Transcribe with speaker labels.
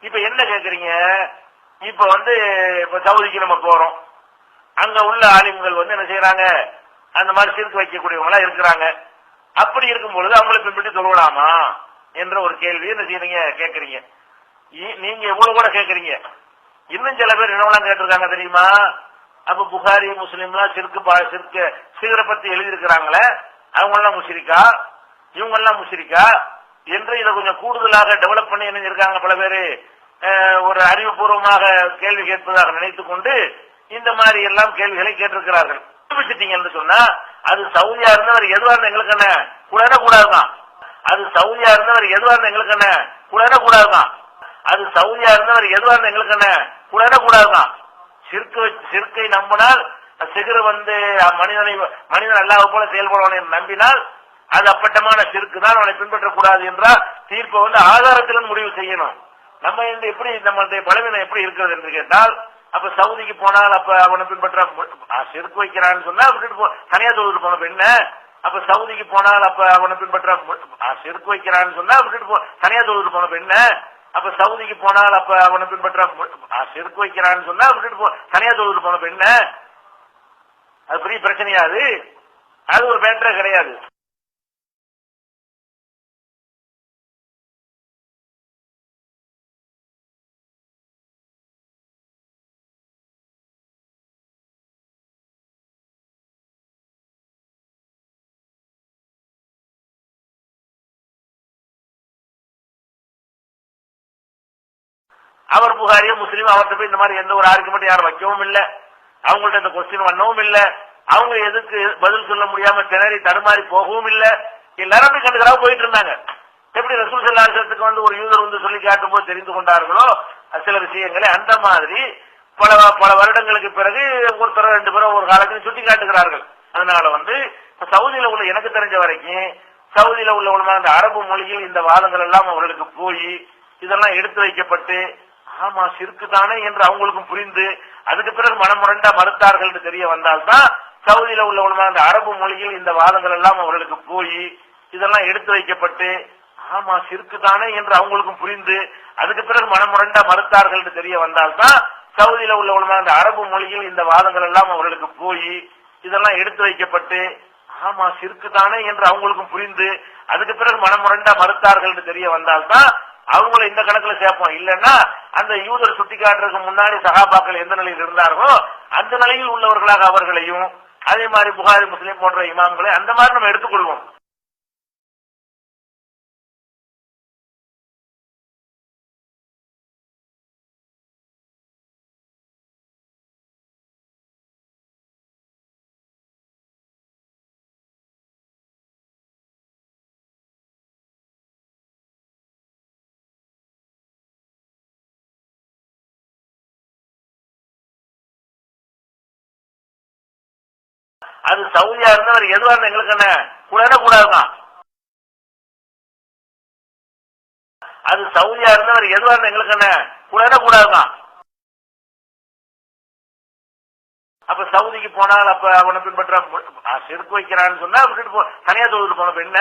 Speaker 1: இப்ப என்ன கேக்குறீங்க? இப்ப வந்து இப்ப சவுதிக்கு நம்ம போறோம். அங்க உள்ள ஆலிம்கள் வந்து என்ன செய்யறாங்க அந்த மாதிரி சிறுக்கு வைக்கக்கூடியவங்க எல்லாம் இருக்கிறாங்க. அப்படி இருக்கும் பொழுது அவங்களை பின்பற்றி தொழுவலாமா? என்ற ஒரு கேள்வி என்ன செய்யறீங்க கேக்குறீங்க. இ- நீங்க எவ்வளவு கூட கேக்குறீங்க. இன்னும் சில பேர் என்னவெல்லாம் கேட்டிருக்காங்க தெரியுமா? அப்ப புகாரி முஸ்லீம்லாம் சிறுக்கு பா- சிறுக்கு சிகரை பத்தி எழுதியிருக்கிறாங்களே அவங்க எல்லாம் முஷிரிக்கா? இவங்க எல்லாம் முஷிரிக்கா? என்று இதை கொஞ்சம் கூடுதலாக டெவலப் பண்ணி என்ன இருக்காங்க பல பேரு? ஒரு அறிவுபூர்வமாக கேள்வி கேட்பதாக நினைத்துக் கொண்டு இந்த மாதிரி எல்லாம் கேள்விகளை கேட்டிருக்கிறார்கள். வச்சுட்டீங்கன்னு சொன்னா அது சவுதியா இருந்தவர் எதுவா இருந்த எங்களுக்கு என்ன? கூடாத கூடாதுதான் அது சவுதியா இருந்தவர் எதுவா இருந்த எங்களுக்கு என்ன? கூடாத கூடாதுதான் அது சவுதியா இருந்தவர் எதுவா இருந்த எங்களுக்கு என்ன? கூடாத கூடாதுதான் சிறுக்கு வச்சு- சிறுக்கை நம்பினால் சிகர் வந்து மனிதனை மனிதன் அல்லாத போல செயல்படுவான் என்று நம்பினால் அது அப்பட்டமான சிறுக்கு தான் அவனை பின்பற்றக்கூடாது என்றால் தீர்ப்பை வந்து ஆதாரத்திலும் முடிவு செய்யணும். நம்ம இந்த எப்படி நம்மளுடைய பலவீனம் எப்படி இருக்கிறது என்று கேட்டால் அப்ப சவுதிக்கு போனால் அப்ப அவனை பின்பற்ற மு- ஆ, வைக்கிறான்னு சொன்னா விட்டுட்டு போ தனியா தொழுது போன பெண்ண அப்ப சவுதிக்கு போனால் அப்ப அவனை பின்பற்ற மு- வைக்கிறான்னு சொன்னா விட்டுட்டு போ தனியா தொழுது போன பெண்ண அப்ப சவுதிக்கு போனால் அப்ப அவனை பின்பற்ற மு- ஆ, வைக்கிறான்னு சொன்னா விட்டுட்டு போ தனியா தொழுது போன பெண்ண அது பெரிய பிரச்சனையா அது? அது ஒரு பேட்டரே கிடையாது. அவர் புகாரியோ முஸ்லீம் அவர்கிட்ட போய் இந்த மாதிரி எந்த ஒரு ஆர்குமெண்ட் யாரும் வைக்கவும் இல்லை. அவங்கள்ட்ட இந்த கொஸ்டின் பண்ணவும் இல்லை. அவங்க எதுக்கு பதில் சொல்ல முடியாம திணறி தடுமாறி போகவும் இல்லை. எல்லாரும் போய் கண்டுக்கிறா போயிட்டு இருந்தாங்க. எப்படி ரசூல் செல்லாசத்துக்கு வந்து ஒரு யூதர் வந்து சொல்லி காட்டும் போது தெரிந்து கொண்டார்களோ சில விஷயங்களை அந்த மாதிரி பல பல வருடங்களுக்கு பிறகு ஒருத்தர் ரெண்டு பேரும் ஒரு காலத்தில் சுட்டி காட்டுகிறார்கள். அதனால வந்து சவுதியில உள்ள எனக்கு தெரிஞ்ச வரைக்கும் சவுதியில உள்ள உள்ள அந்த அரபு மொழியில் இந்த வாதங்கள் எல்லாம் அவர்களுக்கு போய் இதெல்லாம் எடுத்து வைக்கப்பட்டு ஆமா சிறுக்கு தானே என்று அவங்களுக்கும் புரிந்து அதுக்கு பிறகு மனமுரண்டா மறுத்தார்கள் என்று தெரிய வந்தால்தான் சவுதியில உள்ள உள்ள அந்த அரபு மொழியில் இந்த வாதங்கள் எல்லாம் அவர்களுக்கு போய் இதெல்லாம் எடுத்து வைக்கப்பட்டு ஆமா சிறுக்கு தானே என்று அவங்களுக்கும் புரிந்து அதுக்கு பிறகு மனமுரண்டா மறுத்தார்கள் என்று தெரிய வந்தால்தான் சவுதியில உள்ள உள்ள அந்த அரபு மொழியில் இந்த வாதங்கள் எல்லாம் அவர்களுக்கு போய் இதெல்லாம் எடுத்து வைக்கப்பட்டு ஆமா சிறுக்கு தானே என்று அவங்களுக்கும் புரிந்து அதுக்கு பிறகு மனமுரண்டா மறுத்தார்கள் என்று தெரிய வந்தால்தான் அவங்கள இந்த கணக்குல சேர்ப்போம். இல்லைன்னா அந்த யூதர் சுட்டி காட்டுறதுக்கு முன்னாடி சகாபாக்கள் எந்த நிலையில் இருந்தார்களோ அந்த நிலையில் உள்ளவர்களாக அவர்களையும் அதே மாதிரி புகாரி முஸ்லீம் போன்ற இமாம்களை அந்த மாதிரி நம்ம எடுத்துக்கொள்வோம். அது சவுதியா இருந்தவர் எதுவா இருந்தா எங்களுக்கு என்ன? கூடாத கூடாதுதான் அது சவுதியா இருந்தவர் எதுவா இருந்தா எங்களுக்கு என்ன? கூடாத கூடாதுதான் அப்ப சவுதிக்கு போனால் அப்ப அவனை பின்பற்ற செருப்பு வைக்கிறான்னு சொன்னா விட்டுட்டு போ தனியா தொழுது போன பெண்ண